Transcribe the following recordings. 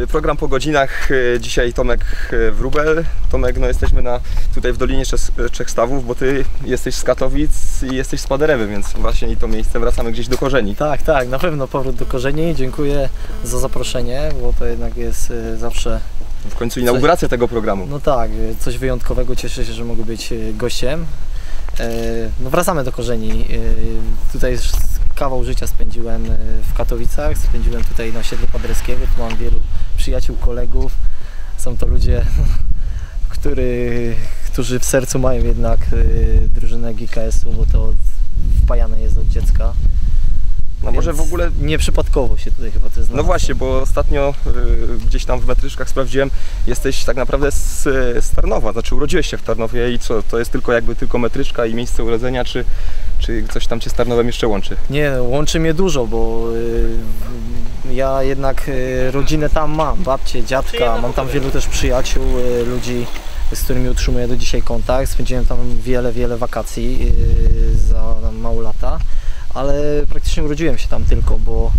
Y, Program po godzinach, y, dzisiaj Tomek y, Wróbel. Tomek, no jesteśmy na, tutaj w Dolinie Trzech Stawów, bo Ty jesteś z Katowic i jesteś z Paderewy, więc właśnie i to miejsce wracamy gdzieś do korzeni. Tak, tak, na pewno powrót do korzeni. Dziękuję za zaproszenie, bo to jednak jest zawsze, W końcu inauguracja tego programu. no tak, coś wyjątkowego. Cieszę się, że mogę być gościem. No wracamy do korzeni. Tutaj już kawał życia spędziłem w Katowicach, spędziłem tutaj na osiedlu Paderewskiego. Tu mam wielu przyjaciół, kolegów. Są to ludzie, który, którzy w sercu mają jednak y, drużynę GKS-u, bo to wpajane jest od dziecka. No może w ogóle Nieprzypadkowo się tutaj chyba to znalazło. No właśnie, bo ostatnio y, gdzieś tam w metryczkach sprawdziłem, jesteś tak naprawdę z, z Tarnowa, znaczy urodziłeś się w Tarnowie i co, to jest tylko jakby tylko metryczka i miejsce urodzenia, czy, czy coś tam Cię z Tarnowem jeszcze łączy? Nie, no, łączy mnie dużo, bo y, ja jednak y, rodzinę tam mam, babcię, dziadka, mam tam wielu też przyjaciół, y, ludzi, z którymi utrzymuję do dzisiaj kontakt. Spędziłem tam wiele, wiele wakacji y, za mało lata, ale praktycznie urodziłem się tam tylko, bo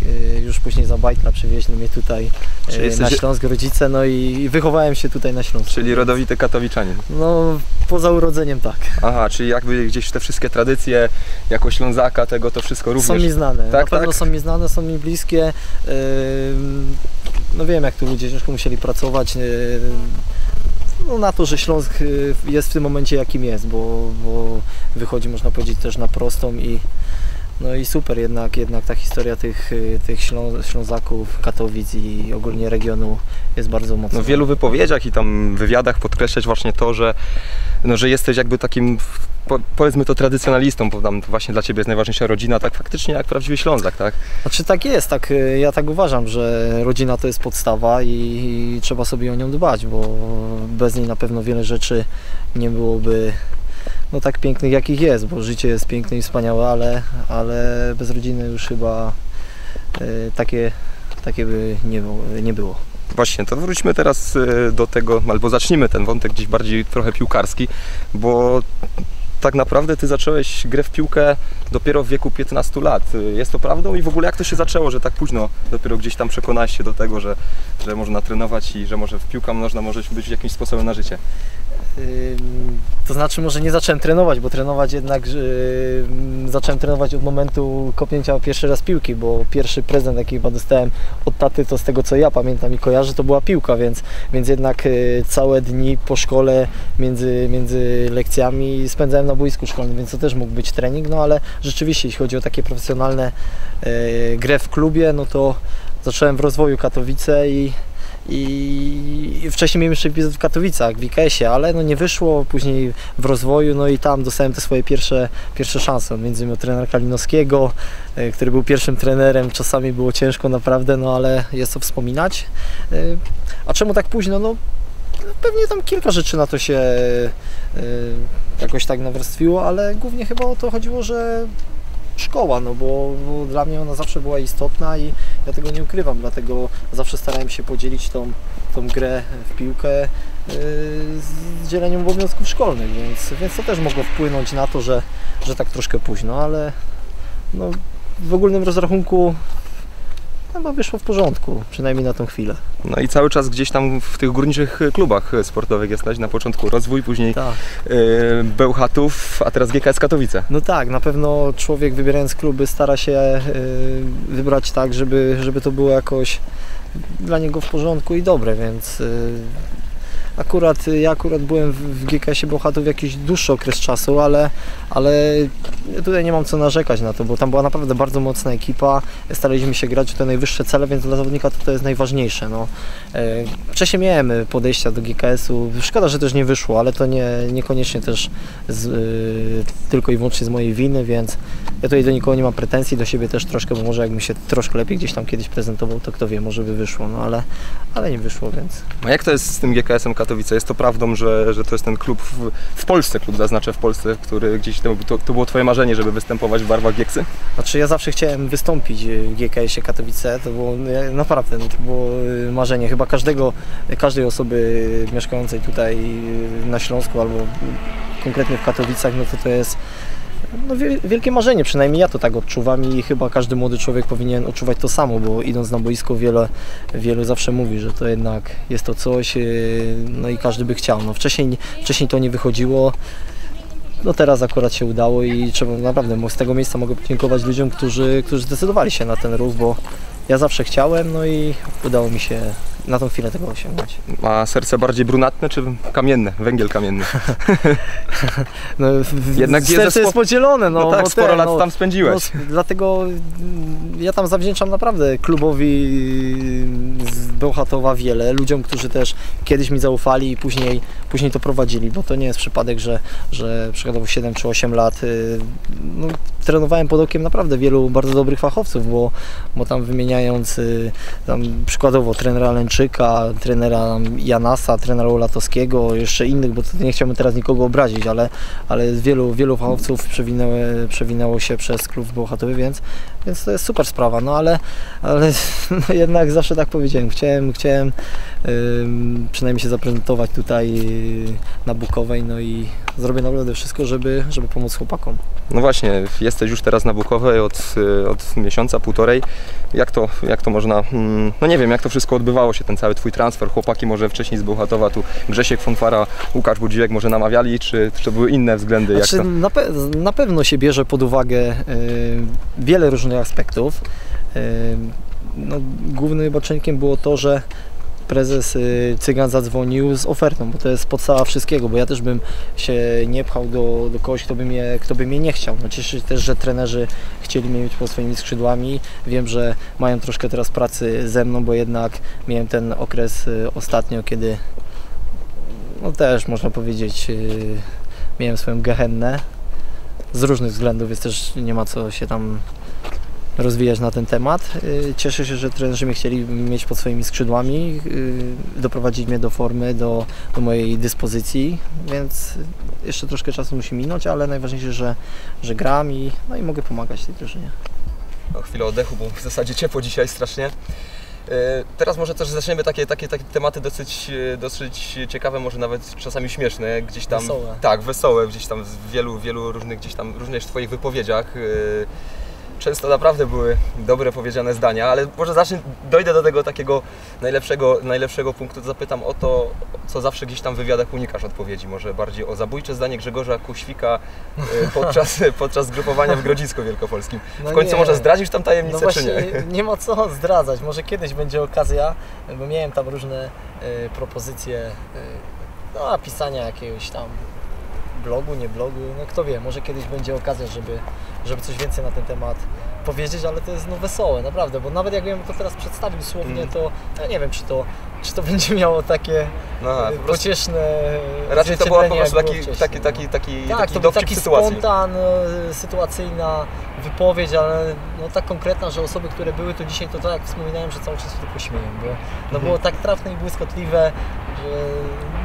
y, już później za bajtla przywieźli mnie tutaj Czyli y, na Śląsk rodzice, no i wychowałem się tutaj na Śląsku. Czyli rodowity katowiczanin. No, poza urodzeniem tak. Aha, czyli jakby gdzieś te wszystkie tradycje jako Ślązaka tego to wszystko również. Są mi znane, Tak, na pewno tak? są mi znane, są mi bliskie. No wiem, jak tu ludzie ciężko musieli pracować. yy, No na to, że Śląsk jest w tym momencie jakim jest, bo, bo wychodzi można powiedzieć też na prostą i no i super jednak, jednak ta historia tych, yy, tych Ślą, Ślązaków, Katowic i ogólnie regionu jest bardzo mocna. No w wielu wypowiedziach i tam wywiadach podkreślać właśnie to, że, no, że jesteś jakby takim, po, powiedzmy to tradycjonalistą, bo tam właśnie dla Ciebie jest najważniejsza rodzina, tak faktycznie jak prawdziwy Ślązak, tak? Znaczy tak jest, tak, y, ja tak uważam, że rodzina to jest podstawa i, i trzeba sobie o nią dbać, bo bez niej na pewno wiele rzeczy nie byłoby no tak pięknych jakich jest, bo życie jest piękne i wspaniałe, ale, ale bez rodziny już chyba y, takie, takie by nie było. Nie było. Właśnie, to wróćmy teraz y, do tego, albo zacznijmy ten wątek gdzieś bardziej trochę piłkarski, bo tak naprawdę Ty zacząłeś grę w piłkę dopiero w wieku 15 lat. Jest to prawdą i w ogóle jak to się zaczęło, że tak późno dopiero gdzieś tam przekonałeś się do tego, że, że można trenować i że może w piłka nożna może być jakimś sposobem na życie? To znaczy może nie zacząłem trenować, bo trenować jednak ym, zacząłem trenować od momentu kopnięcia pierwszy raz piłki, bo pierwszy prezent jaki chyba dostałem od taty to z tego co ja pamiętam i kojarzę to była piłka, więc, więc jednak y, całe dni po szkole między, między lekcjami spędzałem na boisku szkolnym, więc to też mógł być trening, no ale rzeczywiście jeśli chodzi o takie profesjonalne y, grę w klubie, no to zacząłem w rozwoju Katowice i i wcześniej miałem jeszcze epizod w Katowicach, w IKS-ie, ale no nie wyszło, później w rozwoju, no i tam dostałem te swoje pierwsze, pierwsze szanse, między innymi trenera Kalinowskiego, e, który był pierwszym trenerem, czasami było ciężko naprawdę, no ale jest co wspominać. E, A czemu tak późno? No pewnie tam kilka rzeczy na to się e, jakoś tak nawarstwiło, ale głównie chyba o to chodziło, że szkoła, no bo, bo dla mnie ona zawsze była istotna i ja tego nie ukrywam, dlatego zawsze starałem się podzielić tą, tą grę w piłkę yy, z dzieleniem obowiązków szkolnych, więc, więc to też mogło wpłynąć na to, że, że tak troszkę późno, ale no, w ogólnym rozrachunku chyba wyszło w porządku, przynajmniej na tą chwilę. No i cały czas gdzieś tam w tych górniczych klubach sportowych jesteś, na początku rozwój, później Tak. y, Bełchatów, a teraz GKS Katowice. No tak, na pewno człowiek wybierając kluby stara się y, wybrać tak, żeby, żeby to było jakoś dla niego w porządku i dobre, więc akurat ja akurat byłem w, w GKS-ie Bełchatów jakiś dłuższy okres czasu, ale, ale tutaj nie mam co narzekać na to, bo tam była naprawdę bardzo mocna ekipa, staraliśmy się grać o te najwyższe cele, więc dla zawodnika to, to jest najważniejsze. No. E, Wcześniej miałem podejścia do GKS-u, szkoda, że też nie wyszło, ale to nie, niekoniecznie też z, y, tylko i wyłącznie z mojej winy, więc ja tutaj do nikogo nie mam pretensji, do siebie też troszkę, bo może jakbym się troszkę lepiej gdzieś tam kiedyś prezentował, to kto wie, może by wyszło, no ale, ale nie wyszło, więc A jak to jest z tym GKS-em Katowice? Jest to prawdą, że, że to jest ten klub w, w Polsce, klub zaznaczę w Polsce, który gdzieś to, to, było Twoje marzenie, żeby występować w barwach Gieksy? Znaczy ja zawsze chciałem wystąpić w GKS-ie Katowice, to było naprawdę, no, to było y, marzenie chyba każdego, każdej osoby mieszkającej tutaj y, na Śląsku albo konkretnie w Katowicach, no to to jest no, wie- wielkie marzenie, przynajmniej ja to tak odczuwam i chyba każdy młody człowiek powinien odczuwać to samo, bo idąc na boisko wiele, wielu zawsze mówi, że to jednak jest to coś, yy, no i każdy by chciał. No, wcześniej, wcześniej to nie wychodziło, no teraz akurat się udało i trzeba naprawdę z tego miejsca mogę podziękować ludziom, którzy, którzy zdecydowali się na ten ruch, bo ja zawsze chciałem, no i udało mi się na tą chwilę tego osiągnąć. Ma serce bardziej brunatne czy kamienne? Węgiel kamienny. No, Jednak jest serce jest spo- podzielone, no, No, tak, bo sporo ten, lat no, tam spędziłeś. No, dlatego mm, ja tam zawdzięczam naprawdę klubowi y, z Bełchatowa wiele, ludziom, którzy też kiedyś mi zaufali i później, później to prowadzili, bo to nie jest przypadek, że, że przykładowo 7 czy 8 lat y, no, trenowałem pod okiem naprawdę wielu bardzo dobrych fachowców, bo, bo tam wymieniając y, tam przykładowo trenera Lęczyka, trenera Janasa, trenera Olatowskiego, jeszcze innych, bo nie chciałbym teraz nikogo obrazić, ale, ale wielu, wielu fachowców przewinęło, przewinęło się przez klub Bełchatowy, więc, więc to jest super sprawa, no ale, ale no jednak zawsze tak powiedziałem, chciałem, chciałem przynajmniej się zaprezentować tutaj na Bukowej, no i zrobię naprawdę wszystko, żeby, żeby pomóc chłopakom. No właśnie, jesteś już teraz na Bukowej od, y, od miesiąca, półtorej. Jak to, jak to można, mm, no nie wiem, jak to wszystko odbywało się, ten cały Twój transfer? Chłopaki może wcześniej z Bełchatowa, tu Grzesiek Fonfara, Łukasz Budziłek może namawiali, czy, czy to były inne względy? Znaczy, na, pe- na pewno się bierze pod uwagę y, wiele różnych aspektów. No, głównym chyba czynnikiem było to, że prezes y, Cygan zadzwonił z ofertą, bo to jest podstawa wszystkiego, bo ja też bym się nie pchał do, do kogoś, kto by, mnie, kto by mnie nie chciał. No, cieszę się też, że trenerzy chcieli mnie mieć pod swoimi skrzydłami. Wiem, że mają troszkę teraz pracy ze mną, bo jednak miałem ten okres y, ostatnio, kiedy no też można powiedzieć y, miałem swoją gehennę z różnych względów, więc też nie ma co się tam rozwijać na ten temat. Y, Cieszę się, że trenerzy mnie chcieli mieć pod swoimi skrzydłami, y, doprowadzić mnie do formy, do, do mojej dyspozycji, więc jeszcze troszkę czasu musi minąć, ale najważniejsze, że, że gram i, no i mogę pomagać tej drużynie. No, chwilę oddechu, bo w zasadzie ciepło dzisiaj strasznie. E, Teraz może też zaczniemy takie, takie, takie tematy dosyć, dosyć ciekawe, może nawet czasami śmieszne, gdzieś tam... Wesołe. Tak, wesołe, gdzieś tam w wielu, wielu różnych, gdzieś tam różnych Twoich wypowiedziach. Często naprawdę były dobre powiedziane zdania, ale może zacznę, dojdę do tego takiego najlepszego, najlepszego punktu, to zapytam o to, co zawsze gdzieś tam w wywiadach unikasz odpowiedzi, może bardziej o zabójcze zdanie Grzegorza Kuświka e, podczas, podczas grupowania w Grodzisku Wielkopolskim. No W końcu nie. może zdradzisz tam tajemnicę, No czy właśnie nie? nie ma co zdradzać. Może kiedyś będzie okazja, bo miałem tam różne e, propozycje e, no, a pisania jakiegoś tam blogu, nie blogu, no kto wie, może kiedyś będzie okazja, żeby, żeby coś więcej na ten temat powiedzieć, ale to jest no wesołe, naprawdę, bo nawet jakbym to teraz przedstawił słownie, Mm. to ja nie wiem, czy to, czy to będzie miało takie No, prostu pocieszne raczej to była po prostu taki, było taki, wcześniej, taki, no. taki, Tak, taki to dowcip taki sytuacji. spontan, e, sytuacyjna wypowiedź, ale no tak konkretna, że osoby, które były to dzisiaj, to tak jak wspominałem, że cały czas się tylko śmieją, bo no Mhm. było tak trafne i błyskotliwe,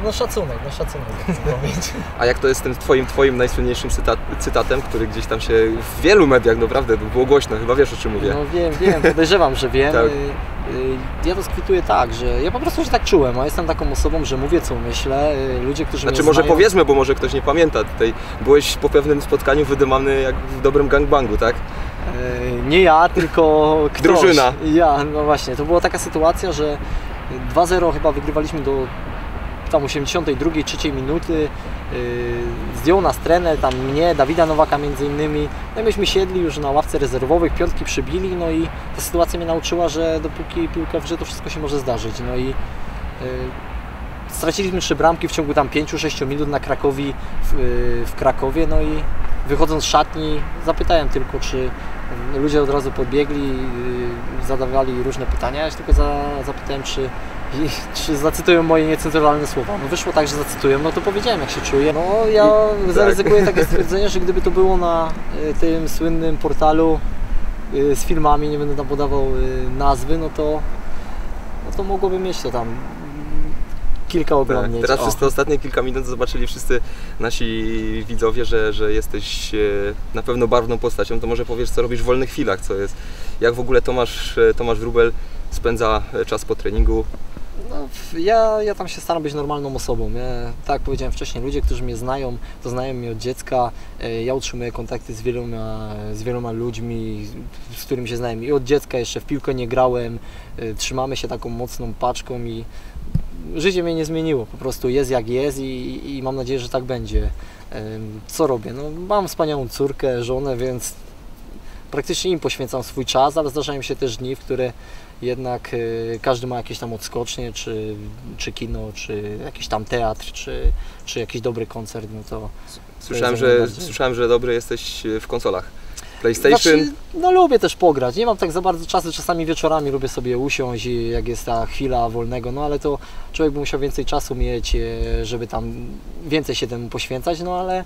no szacunek, no szacunek, jak chcę powiedzieć. A jak to jest z tym twoim, twoim najsłynniejszym cytat, cytatem, który gdzieś tam się w wielu mediach naprawdę było głośno, chyba wiesz o czym mówię. No wiem, wiem, podejrzewam, że wiem. Tak. Y, y, Ja to skwituję tak, że ja po prostu się tak czułem, a jestem taką osobą, że mówię co myślę. Y, Ludzie, którzy Znaczy mnie może znają, powiedzmy, bo może ktoś nie pamięta tutaj. Byłeś po pewnym spotkaniu wydymany jak w dobrym gangbangu, tak? Nie ja, tylko ktoś. Drużyna. Ja, no właśnie. To była taka sytuacja, że 2-0 chyba wygrywaliśmy do tam 82, 3 minuty. Yy, zdjął nas trener, tam mnie, Dawida Nowaka między innymi. No i myśmy siedli już na ławce rezerwowych, piątki przybili, no i ta sytuacja mnie nauczyła, że dopóki piłka w grze, to wszystko się może zdarzyć. No i yy, straciliśmy trzy bramki w ciągu tam 5-6 minut na Krakowi w, yy, w Krakowie, no i wychodząc z szatni zapytałem tylko, czy ludzie od razu podbiegli, yy, zadawali różne pytania, ja się tylko za, zapytałem, czy, czy zacytują moje niecenzuralne słowa. No wyszło tak, że zacytują, no to powiedziałem jak się czuję. No ja I- zaryzykuję tak. takie stwierdzenie, że gdyby to było na y, tym słynnym portalu y, z filmami, nie będę tam podawał y, nazwy, no to, no to mogłoby mieć to tam kilka Tak. oglądnięć. Teraz O. przez te ostatnie kilka minut zobaczyli wszyscy nasi widzowie, że, że jesteś e, na pewno barwną postacią. To może powiesz, co robisz w wolnych chwilach, co jest. Jak w ogóle Tomasz, e, Tomasz Wróbel spędza e, czas po treningu? No, ja, ja tam się staram być normalną osobą. Ja, tak jak powiedziałem wcześniej, ludzie, którzy mnie znają, to znają mnie od dziecka. Ja utrzymuję kontakty z wieloma, z wieloma ludźmi, z którymi się znałem. I od dziecka jeszcze w piłkę nie grałem. Trzymamy się taką mocną paczką i życie mnie nie zmieniło. Po prostu jest jak jest i, i mam nadzieję, że tak będzie. Co robię? No, mam wspaniałą córkę, żonę, więc praktycznie im poświęcam swój czas, ale zdarzają się też dni, w które jednak y, każdy ma jakieś tam odskocznie, czy, czy kino, czy jakiś tam teatr, czy, czy jakiś dobry koncert, no to Słyszałem, że, słyszałem, że dobry jesteś w konsolach. PlayStation. Znaczy, no lubię też pograć, nie mam tak za bardzo czasu, czasami wieczorami lubię sobie usiąść, i jak jest ta chwila wolnego, no ale to człowiek by musiał więcej czasu mieć, e, żeby tam więcej się temu poświęcać, no ale,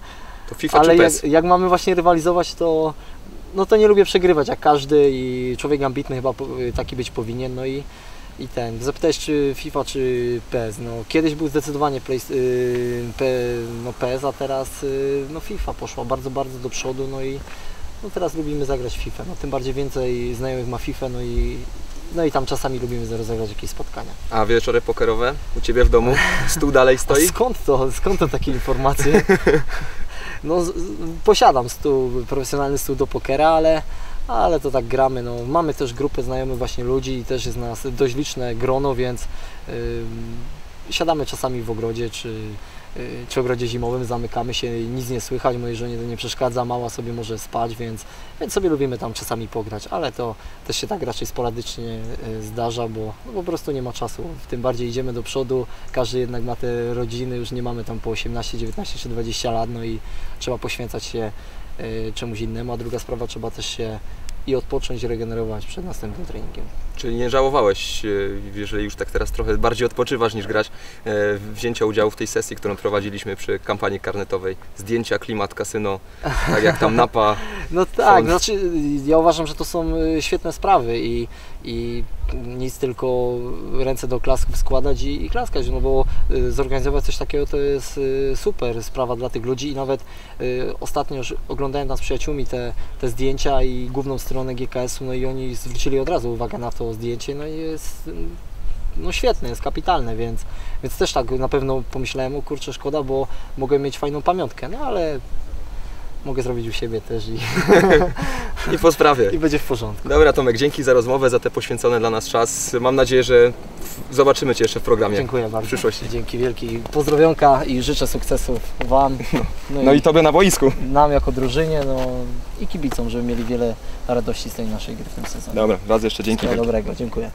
to FIFA ale czy jak, PES? jak mamy właśnie rywalizować, to no to nie lubię przegrywać jak każdy i człowiek ambitny chyba po- taki być powinien, no i i ten, zapytałeś czy FIFA czy PES, no kiedyś był zdecydowanie play, y, P, no PES, a teraz y, no FIFA poszła bardzo, bardzo do przodu, no i no teraz lubimy zagrać w FIFA, no tym bardziej więcej znajomych ma FIFA, no i no i tam czasami lubimy zaraz zagrać jakieś spotkania. A wieczory pokerowe u Ciebie w domu? Stół dalej A stoi? skąd to, skąd to takie informacje? No, z, posiadam stół, profesjonalny stół do pokera, ale, ale to tak gramy. No, mamy też grupę znajomych właśnie ludzi i też jest nas dość liczne grono, więc ym, siadamy czasami w ogrodzie czy, y, czy ogrodzie zimowym, zamykamy się, nic nie słychać, mojej żonie to nie przeszkadza, mała sobie może spać, więc, więc sobie lubimy tam czasami pograć, ale to też się tak raczej sporadycznie y, zdarza, bo no, po prostu nie ma czasu. Tym bardziej idziemy do przodu, każdy jednak ma te rodziny, już nie mamy tam po 18, 19 czy 20 lat, no i trzeba poświęcać się y, czemuś innemu, a druga sprawa, trzeba też się i odpocząć, regenerować przed następnym treningiem. Czyli nie żałowałeś, e, jeżeli już tak teraz trochę bardziej odpoczywasz niż grać, e, wzięcia udziału w tej sesji, którą prowadziliśmy przy kampanii karnetowej. Zdjęcia, klimat, kasyno, tak jak tam napa. No tak, znaczy ja uważam, że to są y, świetne sprawy i, i nic tylko ręce do klasków składać i, i klaskać, no bo y, zorganizować coś takiego to jest y, super sprawa dla tych ludzi i nawet y, ostatnio już oglądałem tam z przyjaciółmi te, te zdjęcia i główną stronę GKS-u, no i oni zwrócili od razu uwagę na to zdjęcie, no i jest no świetne, jest kapitalne, więc, więc też tak na pewno pomyślałem, o kurczę szkoda, bo mogę mieć fajną pamiątkę, no ale mogę zrobić u siebie też i, I po sprawie. i będzie w porządku. Dobra Tomek, dzięki za rozmowę, za te poświęcone dla nas czas. Mam nadzieję, że zobaczymy Cię jeszcze w programie. Dziękuję bardzo. w przyszłości. Dzięki wielki. Pozdrowionka i życzę sukcesów Wam, no, No i i Tobie na boisku. nam jako drużynie, no i kibicom, żeby mieli wiele radości z tej naszej gry w tym sezonie. Dobra, raz jeszcze dzięki. Wszystkiego dobrego, dziękuję.